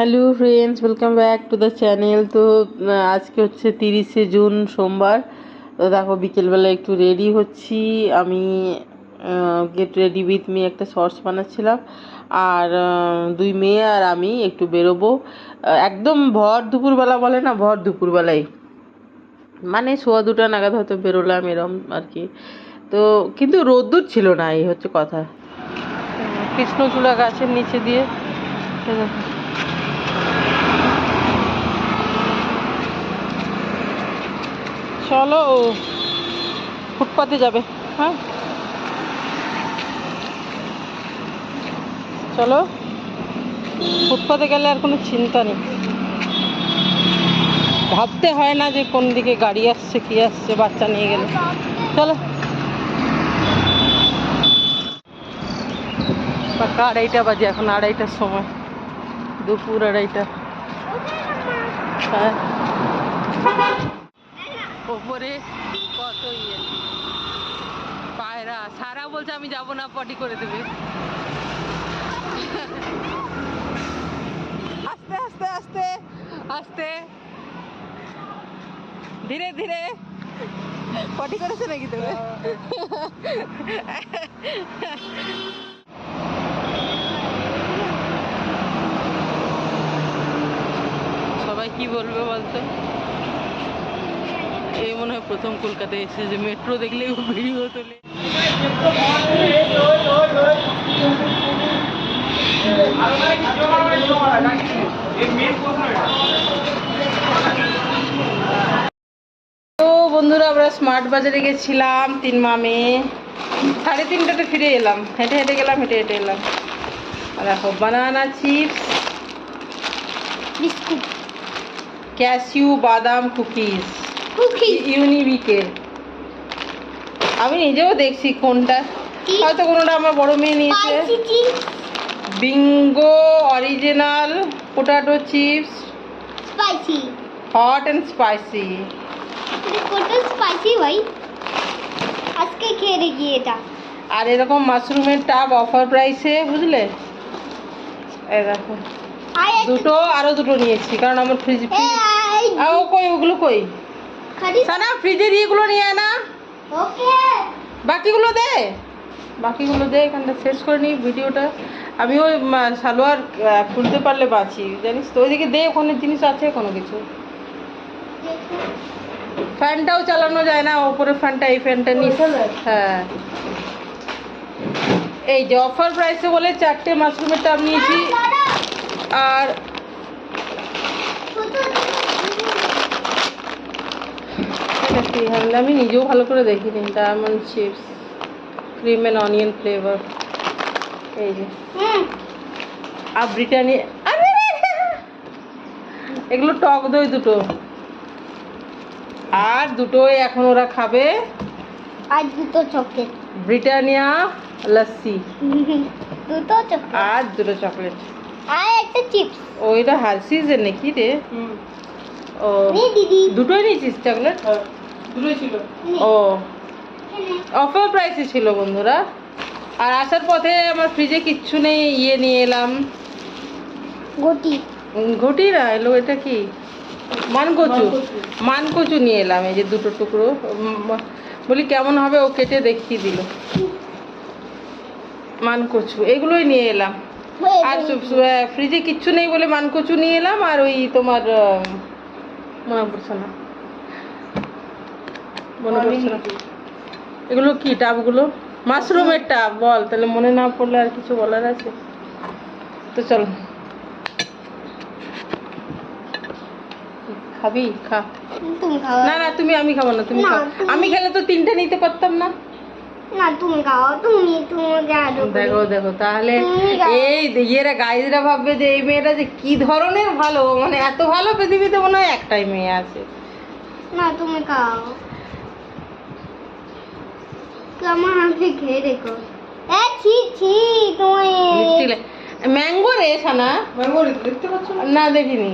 Hello friends welcome back to the channel তো আজকে হচ্ছে তিরিশে জুন, সোমবার। তো দেখো, বিকেলবেলা একটু রেডি হচ্ছি। আমি গেট রেডি উইথ মি একটা শর্টস বানাচ্ছিলাম। আর দুই মেয়ে আর আমি একটু বেরোবো। একদম ভর দুপুরবেলা বলে না, ভর দুপুরবেলায় মানে সোয়া দুটা নাগাদ হয়তো বেরোলাম, এরম আর কি। তো, কিন্তু রোদ্দুর ছিল না, এই হচ্ছে কথা। কৃষ্ণচূড়া গাছের নিচে দিয়ে। চলো ফুটপাতে যাবে হ্যাঁ? চলো, ফুটপাতে গেলে আর কোনো চিন্তা নেই। ভাবতে হয় না যে কোন দিকে গাড়ি আসছে, কি আসছে, বাচ্চা নিয়ে গেলে। চলো। পাক্কা আড়াইটা বাজে, এখন আড়াইটার সময়। দুপুর আড়াইটা। হ্যাঁ। ওপরে কত ইয়ে। পায়রা সারা বলছে আমি যাব না পটি করে দেবে। আস্তে আস্তে আস্তে। আস্তে। ধীরে ধীরে। পটি করেছে নাকি তুমি? সবাই কি বলবে বলতো? এই মনে হয় প্রথম কলকাতায় এসে যে মেট্রো দেখলে ভিডিও তোলে তো বন্ধুরা আমরা স্মার্ট বাজারে গেছিলাম তিন মামে সাড়ে তিনটাতে ফিরে এলাম। হেঁটে হেঁটে গেলাম হেঁটে হেঁটে এলাম। আর দেখো বানানা চিপস বিস্কুট। ক্যাশিউ বাদাম কুকিজ কুকি ইউনিবিকের আমি নিজেও দেখছি কোনটা। হয়তো কোনোটা আমার বড় মেয়ে নিয়েছে। Bingo original potato chips spicy hot and spicy spicy ভাই? আজকে খেয়ে দেখি এটা। আর এরকম মাশরুমের টাব অফার প্রাইসে বুঝলে? দেখো। দুটো আরও দুটো নিয়েছি কারণ আমার ফ্রিজ ও কই ওগুলো কই? সানা ফ্রিজের ইয়েগুলো নিয়ে আয় না। বাকিগুলো দে। বাকিগুলো দে এখানটা শেষ করে নিই ভিডিওটা। আমি ওই সালোয়ার খুলতে পারলে বাঁচি জানিস তো। ওইদিকে দে ওখানে জিনিস আছে কোনো কিছু। ফ্যানটাও চালানো যায় না ওপরে ফ্যানটা এই ফ্যানটা নিস। হ্যাঁ। এই যে অফার প্রাইসে বলে চারটে মাশরুমের টাপ নিয়েছি। আর এটা কি হ্যাঁ, আমি নিজেও ভালো করে দেখিনি। Diamond chips cream and onion flavour এই যে। আর ব্রিটানিয়া এগুলো টক দই দুটো। আর দুটোই এখন ওরা খাবে আর দুটো চকলেট ব্রিটানিয়া লস্যি দুটো চকলেট আর দুটো চকলেট আর একটা চিপস ওইটা হার্সিজের নাকি রে? ও দিদি। দুটোই নিয়েছিস চকলেট নে। ও। অফার প্রাইসে ছিল বন্ধুরা। আর আসার পথে আমার ফ্রিজে কিচ্ছু নেই ইয়ে নিয়ে এলাম। গটি উম, ঘটি না এলো এটা কি? মানকচু। মানকচু। নিয়ে এলাম এই যে দুটো টুকরো। বলি কেমন হবে ও কেটে দেখিয়ে দিল। মানকচু এগুলোই নিয়ে এলাম। আর ফ্রিজে কিচ্ছু নেই বলে মানকচু নিয়ে এলাম আর ওই তোমার মনে পড়ছে না। মনে পড়ছে না। এগুলো কি টাবগুলো মাশরুমের টাব বল তাহলে মনে না পড়লে আর কিছু বলার আছে? তো চলো। খাবি? খা। তুমি না না তুমি আমি খাব না তুমি খাও। আমি খেলে তো তিনটে নিতে পারতাম না। না তুমি খাও তুমি তুমি দেখো দেখো তাহলে এই ইয়েরা গাইজরা ভাববে যে এই মেয়েটা যে কি ধরনের ভালো মানে এত ভালো পৃথিবীতে মনে হয় একটাই মেয়ে আছে। না তুমি খাও। আমার হাতে ছি ছি ম্যাঙ্গো রে সানা। না? দেখিনি।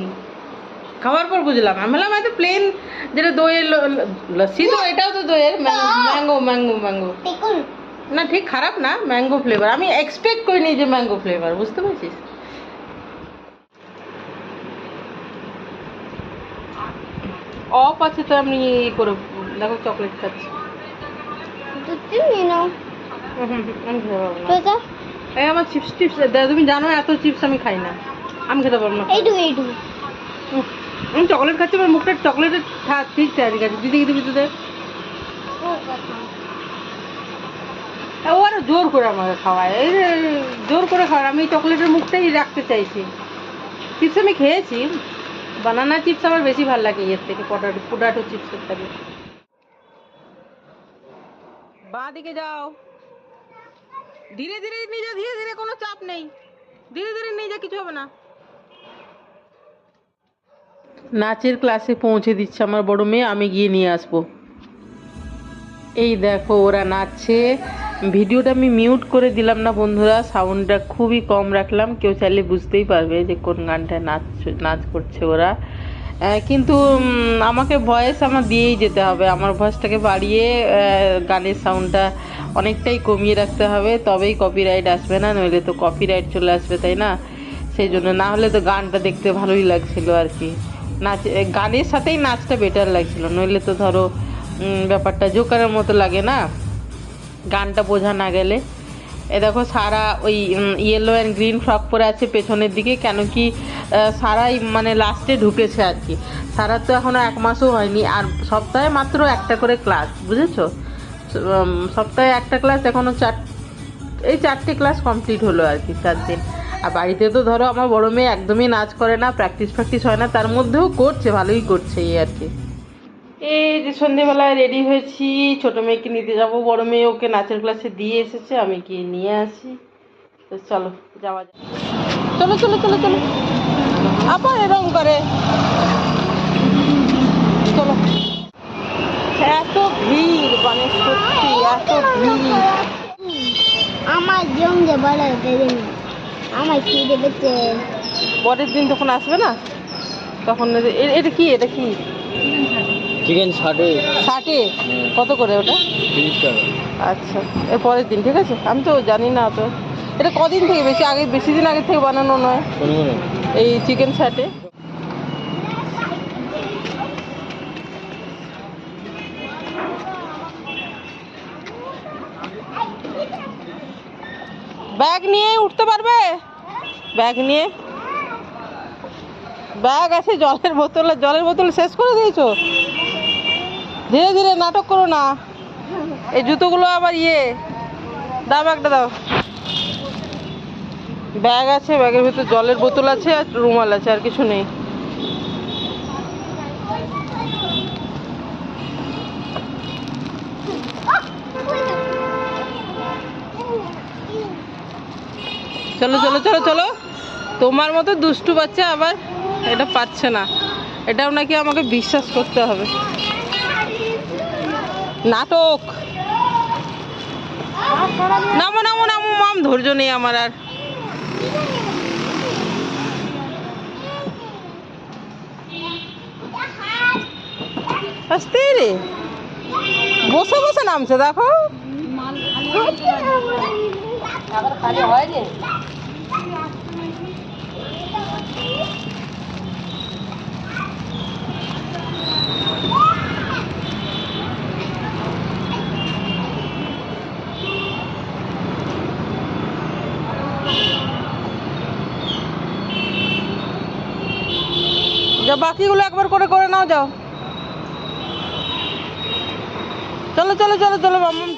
খাওয়ার পর বুঝলাম। আমি বললাম এত প্লেন যেটা দইয়ের লস্যি তো এটাও তো দইয়ের ম্যাঙ্গো ম্যাঙ্গো ম্যাঙ্গো না ঠিক খারাপ না ম্যাঙ্গো ফ্লেভার আমি এক্সপেক্ট করিনি যে ম্যাঙ্গো ফ্লেভার বুঝতে পারছিস? অফ আছে তো আমি করে দেখো চকলেট খাচ্ছি। নাও। এই আমার চিপস টিপস তুমি জানো এত চিপস আমি খাই না। আমি খেতে পারব না। এইটুকু এইটুকু আমি চকলেট খাচ্ছি আমার মুখটা চকলেটের ঠিক ঠিক আছে। দিদি দিদি দিদি ও আরও জোর করে আমাকে খাওয়ায়। এই জোর করে খাওয়ায়। আমি চকলেটের মুখটাই রাখতে চাইছি। চিপস আমি খেয়েছি। বানানা চিপস আমার বেশি ভালো লাগে এর থেকে পটাটো পোটাটো চিপসের থেকে। বাঁ দিকে যাও। ধীরে ধীরে যা ধীরে ধীরে কোনো চাপ নেই। ধীরে ধীরে যা কিছু হবে না। নাচের ক্লাসে পৌঁছে দিচ্ছে আমার বড় মেয়ে, আমি গিয়ে নিয়ে আসব। এই দেখো, ওরা নাচছে। ভিডিওটা আমি মিউট করে দিলাম না বন্ধুরা সাউন্ডটা খুবই কম রাখলাম। কেউ চাইলে বুঝতেই পারবে যে কোন গানটা নাচ নাচ করছে ওরা। কিন্তু আমাকে ভয়েস আমার দিয়েই যেতে হবে। আমার ভয়েসটাকে বাড়িয়ে গানের সাউন্ডটা অনেকটাই কমিয়ে রাখতে হবে। তবেই কপিরাইট আসবে না, নইলে তো কপিরাইট চলে আসবে, তাই না? সেই জন্য না হলে তো গানটা দেখতে ভালোই লাগছিল আর কি। নাচ গানের সাথেই নাচটা বেটার লাগছিল। নইলে তো ধরো ব্যাপারটা জোকারের মতো লাগে না। গানটা বোঝা না গেলে। এ দেখো, সারা ওই ইয়েলো অ্যান্ড গ্রিন ফ্রক পরে আছে পেছনের দিকে। কেন কি সারাই মানে লাস্টে ঢুকেছে আর কি। সারা তো এখনও এক মাসও হয়নি। আর সপ্তাহে মাত্র একটা করে ক্লাস বুঝেছ? সপ্তাহে একটা ক্লাস এখনও চার, এই চারটে ক্লাস কমপ্লিট হলো আর কি চার দিন। আর বাড়িতে তো ধরো, আমার বড় মেয়ে একদমই নাচ করে না প্র্যাকটিস ফ্র্যাকটিস হয় না, তার মধ্যেও করছে, ভালোই করছে এই আর কি। এই যে সন্ধেবেলায় রেডি হয়েছি ছোট মেয়েকে নিতে যাব বড় মেয়ে ওকে নাচের ক্লাসে দিয়ে এসেছে আমি গিয়ে নিয়ে আসি। তো চলো যাওয়া যাক। চলো চলো চলো চলো। আবার এরকম করে। চলো। এত ভিড় মানে সত্যি এত ভিড়। আমার জমকে বলে আমার খিদে পেতে পরের দিন তখন আসবে না তখন এটা কি? এটা কি? চিকেন ষাটে। ষাটে? কত করে ওটা? তিরিশ টাকা। আচ্ছা এর পরের দিন ঠিক আছে? আমি তো জানি না তো। এটা কদিন থেকে বেশি? আগে বেশি দিন আগে থেকে বানানো নয়? এই চিকেন ষাটে? ব্যাগ নিয়ে উঠতে পারবে? ব্যাগ নিয়ে? ব্যাগ আছে জলের বোতল জলের বোতল শেষ করে দিয়েছ? ধীরে ধীরে নাটক করো না। এই জুতোগুলো আবার ইয়ে। দাও একটা দাও। ব্যাগ আছে, ব্যাগের ভিতর জলের বোতল আছে আর রুমাল আছে, আর কিছু নেই। চলো চলো চলো চলো। তোমার মতো দুষ্টু বাচ্চা আবার এটা পাচ্ছে না। এটাও নাকি আমাকে বিশ্বাস করতে হবে। নাটক। নামো নামো নামো মাম ধৈর্য নেই আমার আর। বসে বসে নামছে দেখো। যা বাকিগুলো একবার করে করে নাও, যাও। চলো চলো চলো চলো মাম্মাম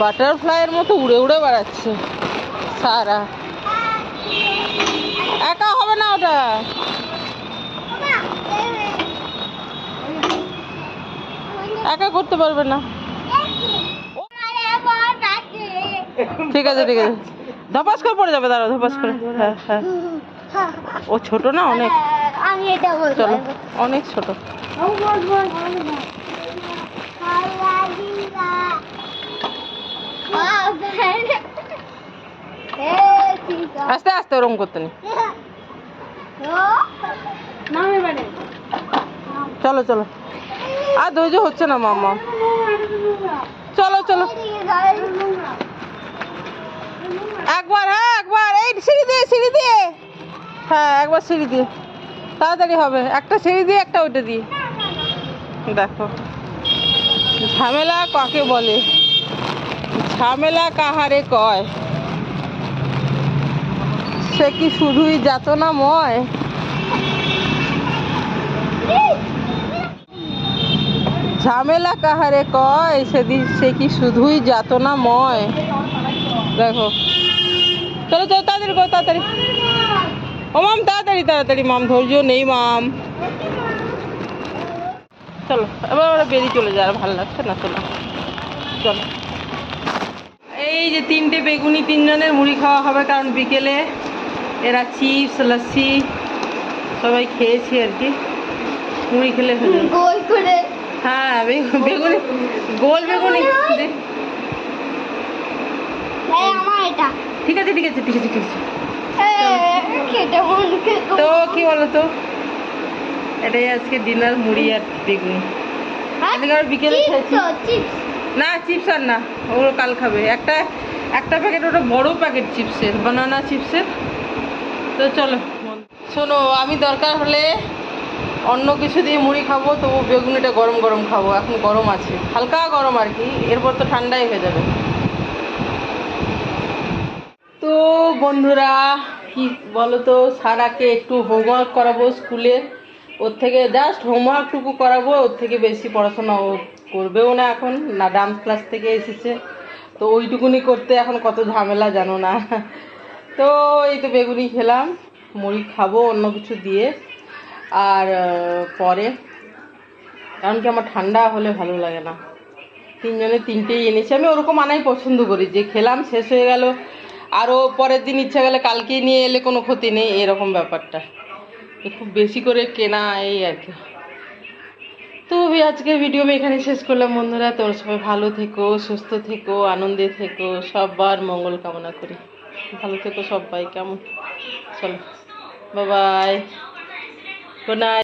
বাটারফ্লাইয়ের মতো উড়ে উড়ে বেড়াচ্ছে সারা। একা হবে না ওটা। একা করতে পারবে না। ঠিক আছে ঠিক আছে। ধপাস করে পড়ে যাবে দাঁড়া ধপাস করে। হ্যাঁ হ্যাঁ। ও ছোট না, অনেক। আমি এটা বলব চলো অনেক ছোট। আস্তে আস্তে ওরম করতে নেই চলো চলো। আর ধৈর্য হচ্ছে না মাম্মা চলো চলো। একবার হ্যাঁ একবার। এই সিঁড়ি দিয়ে সিঁড়ি দিয়ে। হ্যাঁ একবার সিঁড়ি দিয়ে। তাড়াতাড়ি হবে, একটা সিঁড়ি দিয়ে, একটা ওইটা দিয়ে। দেখো, ঝামেলা কাকে বলে? ঝামেলা কাহারে কয়? সে কি শুধুই যাত না যাতনাময়? ঝামেলা কাহারে কয়? সেদিন সে কি শুধুই যাত না যাতনাময়? দেখো। চলো চলো, তাড়াতাড়ি করো, তাড়াতাড়ি। ও মাম তাড়াতাড়ি তাড়াতাড়ি মাম ধৈর্য নেই মাম। চলো এবার আমরা বেরিয়ে চলে যায় আর ভালো লাগছে না চলো। চলো। এই যে তিনটে বেগুনি তিনজনের মুড়ি খাওয়া হবে কারণ বিকেলে। এরা চিপস লস্যি সবাই খেয়েছি আর কি। মুড়ি খেলে গোল করে। হ্যাঁ বেগু- বেগুনি গোল বেগুনি। এটা। ঠিক আছে ঠিক আছে ঠিক আছে ঠিক আছে। তো কি বলো তো এটাই আজকে ডিনার মুড়ি আর বেগুনি। আবার বিকেলে খেয়েছি। না চিপস আর না ওগুলো কাল খাবে। একটা একটা প্যাকেট ওটা বড় প্যাকেট চিপসের বানানা চিপসের তো চলো শোনো আমি দরকার হলে অন্য কিছু দিয়ে মুড়ি খাব তবু বেগুনিটা গরম গরম খাব। এখন গরম আছে। হালকা গরম আর কি এরপর তো ঠান্ডাই হয়ে যাবে। তো বন্ধুরা, কি বলো তো সারাকে একটু হোমওয়ার্ক করাবো স্কুলে। ওর থেকে জাস্ট হোমওয়ার্কটুকু করাবো, ওর থেকে বেশি পড়াশোনা ও করবেও না এখন, না ডান্স ক্লাস থেকে এসেছে। তো ওইটুকুনি করতে এখন কত ঝামেলা জানো না। তো এই তো বেগুনি খেলাম, মুড়ি খাব, অন্য কিছু দিয়ে। আর পরে, কারণ কি আমার ঠান্ডা হলে ভালো লাগে না। তিনজনে তিনটেই এনেছি, আমি ওরকম আনাই পছন্দ করি। যে খেলাম, শেষ হয়ে গেল আরও পরের দিন ইচ্ছা গেলে কালকেই নিয়ে এলে কোনো ক্ষতি নেই, এরকম ব্যাপারটা। খুব বেশি করে কেনা এই আর কি। তো আমি আজকের ভিডিও আমি এখানে শেষ করলাম। বন্ধুরা, তোমরা সবাই ভালো থেকো, সুস্থ থেকো, আনন্দে থেকো, সবার মঙ্গল কামনা করি। ভালো থেকো সবাই, কেমন? চলো বাবাই গুড নাইট